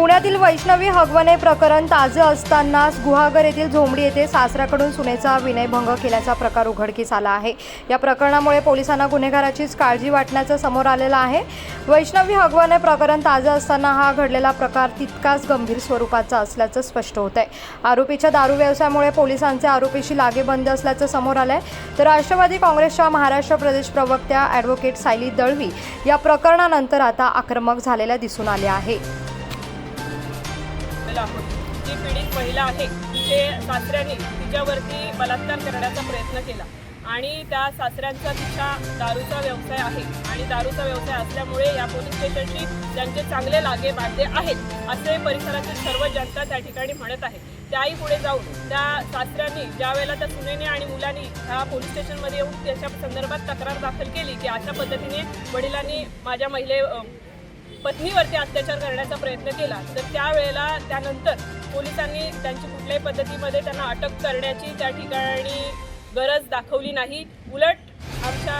पुण्यातील वैष्णवी हगवणे प्रकरण ताजं असतानाच गुहागर येथील झोंबडी येथे सासऱ्याकडून सुनेचा विनयभंग केल्याचा प्रकार उघडकीस आला आहे. या प्रकरणामुळे पोलिसांना गुन्हेगाराचीच काळजी वाटण्याचं समोर आलेलं आहे. वैष्णवी हगवणे प्रकरण ताजं असताना हा घडलेला प्रकार तितकाच गंभीर स्वरूपाचा असल्याचं स्पष्ट होत आहे आरोपीच्या दारू व्यवसायामुळे पोलिसांचे आरोपीशी लागेबंद असल्याचं समोर आलं आहे तर राष्ट्रवादी काँग्रेसच्या महाराष्ट्र प्रदेश प्रवक्त्या ॲडव्होकेट सायली दळवी या प्रकरणानंतर आता आक्रमक झालेल्या दिसून आले आहे आलेलो आहोत जी पीडित महिला आहे तिचे सासऱ्याने तिच्यावरती बलात्कार करण्याचा प्रयत्न केला. आणि त्या सासऱ्यांचा तिच्या दारूचा व्यवसाय आहे. आणि दारूचा व्यवसाय असल्यामुळे या पोलीस स्टेशनशी त्यांचे चांगले लागे बांधले आहेत असे परिसरातील सर्व जनता त्या ठिकाणी म्हणत आहे. त्याही पुढे जाऊन त्या सासऱ्यांनी ज्या वेळेला त्या सुनेने आणि मुलांनी ह्या पोलीस स्टेशनमध्ये येऊन त्याच्या संदर्भात तक्रार दाखल केली की अशा पद्धतीने वडिलांनी माझ्या महिले पत्नीवरती अत्याचार करण्याचा प्रयत्न केला तर त्यावेळेला त्यानंतर पोलिसांनी त्यांची कुठल्याही पद्धतीमध्ये त्यांना अटक करण्याची त्या ठिकाणी गरज दाखवली नाही. उलट आमच्या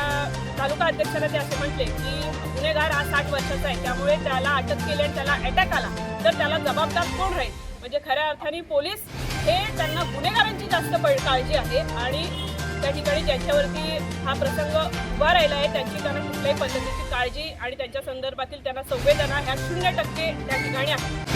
तालुका अध्यक्षांना ते असे म्हटले की गुन्हेगार हा साठ वर्षाचा आहे त्यामुळे त्याला अटक केली आणि त्याला अटॅक आला. तर त्याला जबाबदार कोण राहील? म्हणजे खऱ्या अर्थाने पोलीस हे त्यांना गुन्हेगारांची जास्त पळ काळजी आहे आणि त्या ठिकाणी ज्यांच्यावरती हा प्रसंग उभा राहिला आहे त्यांची त्यांना कुठल्याही पद्धतीची काळजी आणि त्यांच्या संदर्भातील त्यांना संवेदना ह्या शून्य टक्के त्या ठिकाणी आहे.